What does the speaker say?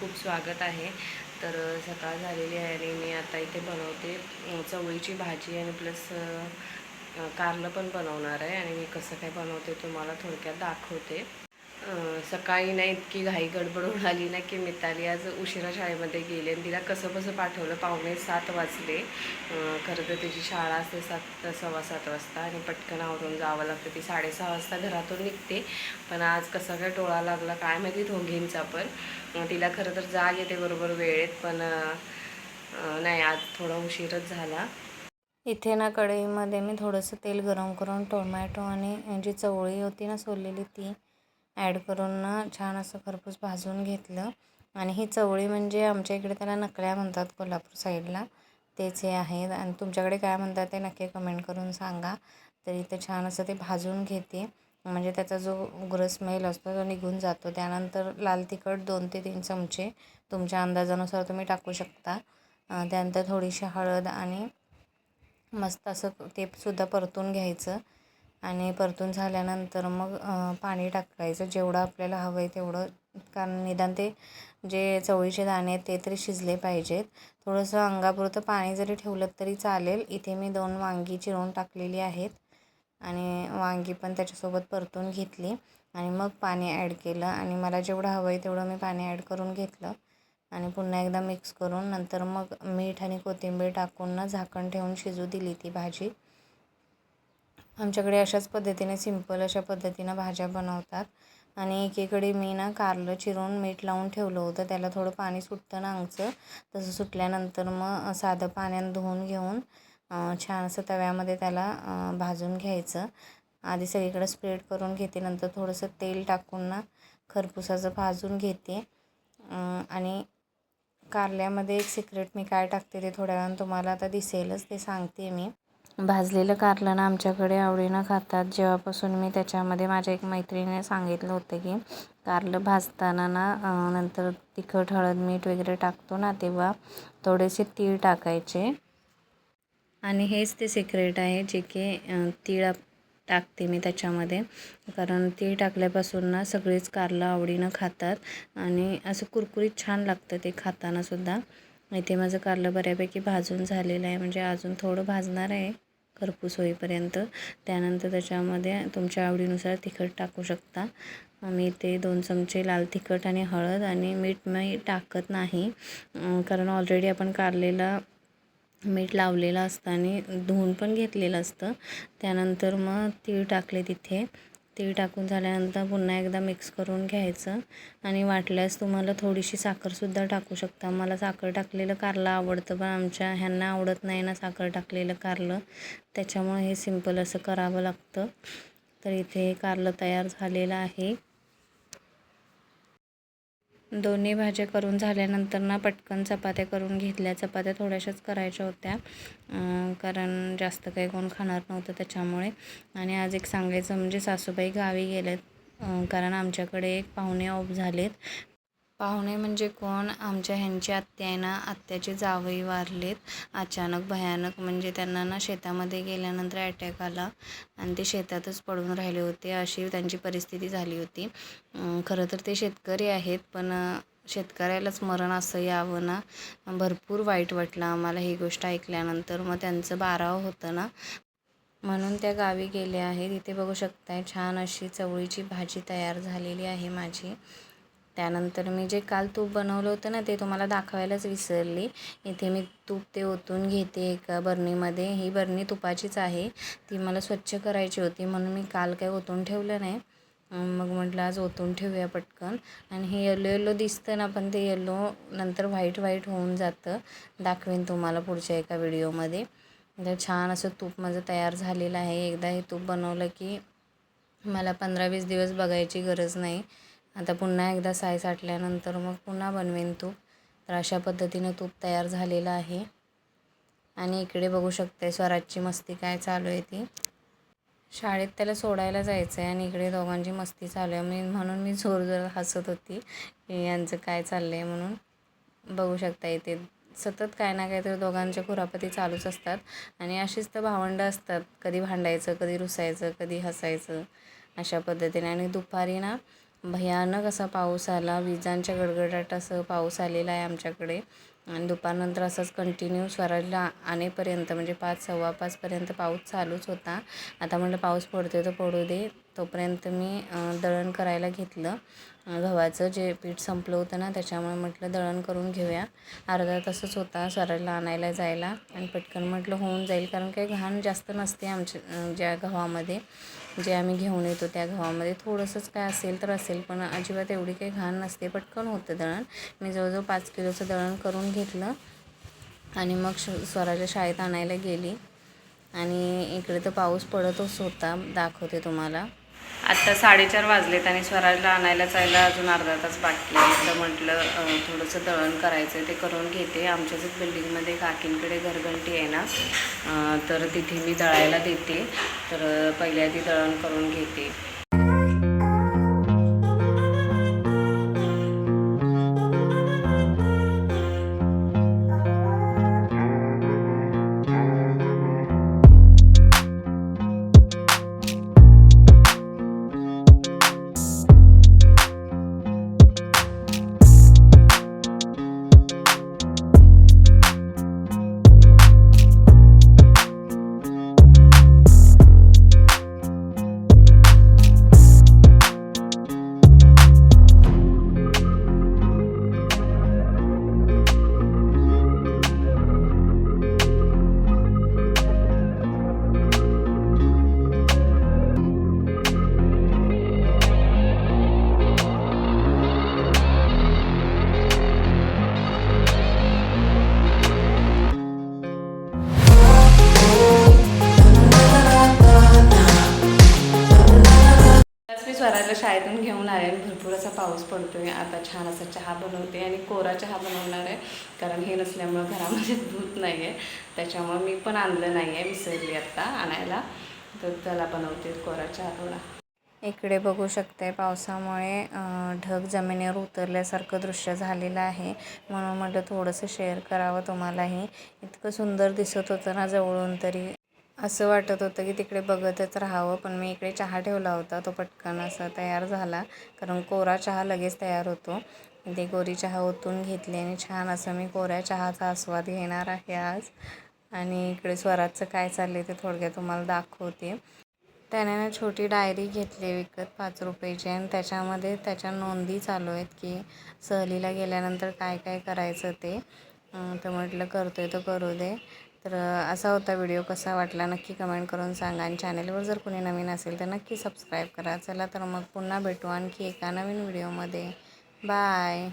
खूप स्वागत आहे. तर सकाळ झालेली आहे आणि मी आता इथे बनवते चवळीची भाजी आणि प्लस कारलं पण बनवणार आहे आणि मी कसं काय बनवते तुम्हाला थोडक्यात दाखवते. सकाळी ना इतकी घाई गडबडून आली ना की मिताली आज उशिरा शाळेमध्ये गेली आणि तिला कसं कसं पाठवलं? पावणे सात वाजले. खरं तर तिची शाळा असते सात सव्वा सात वाजता आणि पटकन आवरून जावं लागतं. ती साडेसहा वाजता घरातून निघते. पण आज कसा काय टोळा लागला काय माहिती दोघींचा पण. तिला खरं तर जाग येते बरोबर वेळेत पण नाही आज थोडा उशीरच झाला. इथे ना कढईमध्ये मी थोडंसं तेल गरम करून टोमॅटो आणि जी चवळी होती ना सोललेली ती ॲड करून छान असं खरपूस भाजून घेतलं. आणि ही चवळी म्हणजे आमच्या इकडे त्याला नकळ्या म्हणतात कोल्हापूर साईडला. तेच हे आहेत. आणि तुमच्याकडे काय म्हणतात ते नक्की कमेंट करून सांगा. तर इथं छान असं ते भाजून घेते. म्हणजे त्याचा जो उग्र स्मेल असतो तो निघून जातो. त्यानंतर लाल तिखट दोन ते तीन चमचे तुमच्या अंदाजानुसार तुम्ही टाकू शकता. त्यानंतर थोडीशी हळद आणि मस्त असं ते सुद्धा परतून घ्यायचं. आणि परतून झाल्यानंतर मग पाणी टाकायचं. जेवढं आपल्याला हवं आहे तेवढं. कारण निदान ते जे चवळीचे दाणे आहेत ते तरी शिजले पाहिजेत. थोडंसं अंगापुरतं पाणी जरी ठेवलं तरी चालेल. इथे मी दोन वांगी चिरून टाकलेली आहेत. आणि वांगी पण त्याच्यासोबत परतून घेतली. आणि मग पाणी ॲड केलं. आणि मला जेवढं हवं आहे तेवढं मी पाणी ॲड करून घेतलं. आणि पुन्हा एकदा मिक्स करून नंतर मग मीठ आणि कोथिंबीर टाकून ना झाकण ठेवून शिजू दिली ती भाजी. आमच्याकडे अशाच पद्धतीने सिंपल अशा पद्धतीनं भाज्या बनवतात. आणि एकीकडे मी ना कारलं चिरून मीठ लावून ठेवलं होतं. त्याला थोडं पाणी सुटतं ना आमचं. तसं सुटल्यानंतर मग साधं पाण्यानं धुवून घेऊन छान असं तव्यामध्ये त्याला भाजून घ्यायचं. आधी सगळीकडे स्प्रेड करून घेते. नंतर थोडंसं तेल टाकून ना खरपुसाचं भाजून घेते. आणि कारल्यामध्ये एक सिक्रेट मी काय टाकते ते थोड्या वेळानं तुम्हाला आता दिसेलच ते सांगते मी. भाजलेलं कारलं ना आमच्याकडे आवडीनं खातात. जेव्हापासून मी त्याच्यामध्ये माझ्या एक मैत्रिणीने सांगितलं होतं की कारलं भाजताना ना नंतर तिखट हळद मीठ वगैरे टाकतो ना तेव्हा थोडेसे तीळ टाकायचे. आणि हेच ते सिक्रेट आहे जे की तीळ आप- टाकते मी त्याच्यामध्ये. कारण तीळ टाकल्यापासून ना सगळेच कारलं आवडीनं खातात. आणि असं कुरकुरीत छान लागतं ते खातानासुद्धा इथे माझं कारलं बऱ्यापैकी भाजून झालेलं आहे. म्हणजे अजून थोडं भाजणार आहे. खरपूस होईपर्यंत त्यानंतर त्याच्यामध्ये तुमच्या आवडीनुसार तिखट टाकू शकता. मी ते दोन चमचे लाल तिखट आणि हळद आणि मीठ मी टाकत नाही. कारण ऑलरेडी आपण कारलेला मीठ लावलेलं असतं आणि धुवून पण घेतलेलं असतं. त्यानंतर मग तीळ टाकले तिथे. तीळ टाकून झाल्यानंतर पुन्हा एकदा मिक्स करून घ्यायचं. आणि वाटल्यास तुम्हाला थोडीशी साखरसुद्धा टाकू शकता. मला साखर टाकलेलं कारलं आवडतं पण आमच्या ह्यांना आवडत नाही ना साखर टाकलेलं कारलं. त्याच्यामुळे हे सिंपल असं करावं लागतं. तर इथे कारलं तयार झालेलं आहे. दोन्ही भाज्या करून झाल्यानंतर ना पटकन चपात्या करून घेतल्या. चपात्या थोड्याशाच करायच्या होत्या. कारण जास्त काही कोण खाणार नव्हतं त्याच्यामुळे. आणि आज एक सांगायचं म्हणजे सासूबाई गावी गेलेत. कारण आमच्याकडे एक पाहुणे ऑफ झालेत. पाहुणे म्हणजे कोण? आमच्या ह्यांची आत्या आहे ना. आत्याचे जावई वारलेत. अचानक भयानक म्हणजे त्यांना ना शेतामध्ये गेल्यानंतर अटॅक आला. आणि ते शेतातच पडून राहिले होते. अशी त्यांची परिस्थिती झाली होती. खरं तर ते शेतकरी आहेत पण शेतकऱ्याला शेतकऱ्यालाच मरण असं यावं ना. भरपूर वाईट वाटलं आम्हाला ही गोष्ट ऐकल्यानंतर. मग त्यांचं बारावं होतं ना. म्हणून त्या गावी गेले आहेत. इथे बघू शकताय छान अशी चवळीची भाजी तयार झालेली आहे माझी. त्यानंतर मी जे काल तूप बनवलं होतं ना ते तुम्हाला दाखवायलाच विसरली. इथे मी तूप ते ओतून घेते एका बरणीमध्ये. ही बरणी तुपाचीच आहे. ती मला स्वच्छ करायची होती म्हणून मी काल काय ओतून ठेवलं नाही. मग म्हटलं आज ओतून ठेवूया पटकन. आणि हे येलो येलो दिसतं ना पण ते येलो नंतर व्हाईट व्हाईट होऊन जातं. दाखवेन तुम्हाला पुढच्या एका व्हिडिओमध्ये. तर छान असं तूप माझं तयार झालेलं आहे. एकदा हे तूप बनवलं की मला पंधरा वीस दिवस बघायची गरज नाही. आता पुन्हा एकदा साय साठल्यानंतर मग पुन्हा बनवेन तूप. तर अशा पद्धतीनं तूप तयार झालेलं आहे. आणि इकडे बघू शकते स्वराजची मस्ती काय चालू आहे ती. शाळेत त्याला सोडायला जायचं आहे आणि इकडे दोघांची मस्ती चालू आहे. मी म्हणून मी जोर जोर हसत होती की यांचं काय चाललं आहे म्हणून. बघू शकता इथे सतत काय ना काय तर दोघांच्या खुरापती चालूच असतात. आणि अशीच तर भावंडं असतात. कधी भांडायचं कधी रुसायचं कधी हसायचं अशा पद्धतीने. आणि दुपारी ना भयानक असा पाऊस आला. विजांच्या गडगडाटासह पाऊस आलेला आहे आमच्याकडे. आणि दुपारनंतर असंच कंटिन्यू स्वराजला आणेपर्यंत म्हणजे पाच सव्वा पाचपर्यंत पाऊस चालूच होता. आता म्हटलं पाऊस पडतोय तर पडू दे. तोपर्यंत मी दळण करायला घेतलं. गव्हाचं जे पीठ संपलं होतं ना त्याच्यामुळे म्हटलं दळण करून घेऊया. अर्धा तासच होता स्वराजला आणायला जायला. आणि पटकन म्हटलं होऊन जाईल कारण काही घाण जास्त नसते आमच्या ज्या गव्हामध्ये. जे आम्ही घेऊन येतो त्या गव्हामध्ये थोडंसंच काय असेल तर असेल पण अजिबात एवढी काही घाण नसते. पटकन होतं दळण. मी जवळजवळ पाच किलोचं दळण करून घेतलं आणि मग श स्वराच्या शाळेत आणायला गेली. आणि इकडे तर पाऊस पडतच होता दाखवते तुम्हाला. आत्ता साडेचार वाजलेत आणि स्वराजला आणायला जायला अजून अर्धा तास बाकी आहे. तर म्हटलं थोडंसं दळण करायचं आहे ते करून घेते. आमच्याच बिल्डिंगमध्ये काकींकडे घरघंटी आहे ना तर तिथे मी दळायला देते. तर पहिल्या आधी दळण करून घेते. भरपूर असा पाऊस पडतोय आता छान असा चहा बनवते आणि कोरा चहा बनवणार आहे. कारण हे नसल्यामुळं घरामध्ये दूध नाही आहे त्याच्यामुळं मी पण आणलं नाही आहे विसरली आत्ता आणायला. तर त्याला बनवते कोरा चहा थोडा. इकडे बघू शकते पावसामुळे ढग जमिनीवर उतरल्यासारखं दृश्य झालेलं आहे. म्हणून म्हटलं थोडंसं शेअर करावं तुम्हालाही. इतकं सुंदर दिसत होतं ना जवळून तरी. असं वाटत होतं की तिकडे बघतच राहावं पण मी इकडे चहा ठेवला होता. तो पटकन असा तयार झाला कारण कोरा चहा लगेच तयार होतो. ते कोरी चहा ओतून घेतली आणि छान असं मी कोऱ्या चहाचा आस्वाद घेणार आहे आज. आणि इकडे स्वराजचं काय चाललं ते थोडक्यात तुम्हाला दाखवते. त्याने ना छोटी डायरी घेतली विकत पाच रुपयाची. आणि त्याच्यामध्ये त्याच्या नोंदी चालू आहेत की सहलीला गेल्यानंतर काय काय करायचं ते. तर म्हटलं करतोय तर करू दे. तर असा होता व्हिडिओ कसा वाटला नक्की कमेंट करून सांगा आणि चॅनलवर जर कोणी नवीन असेल तर नक्की सबस्क्राईब करा. चला तर मग पुन्हा भेटू आणखी एका नवीन व्हिडिओमध्ये. बाय.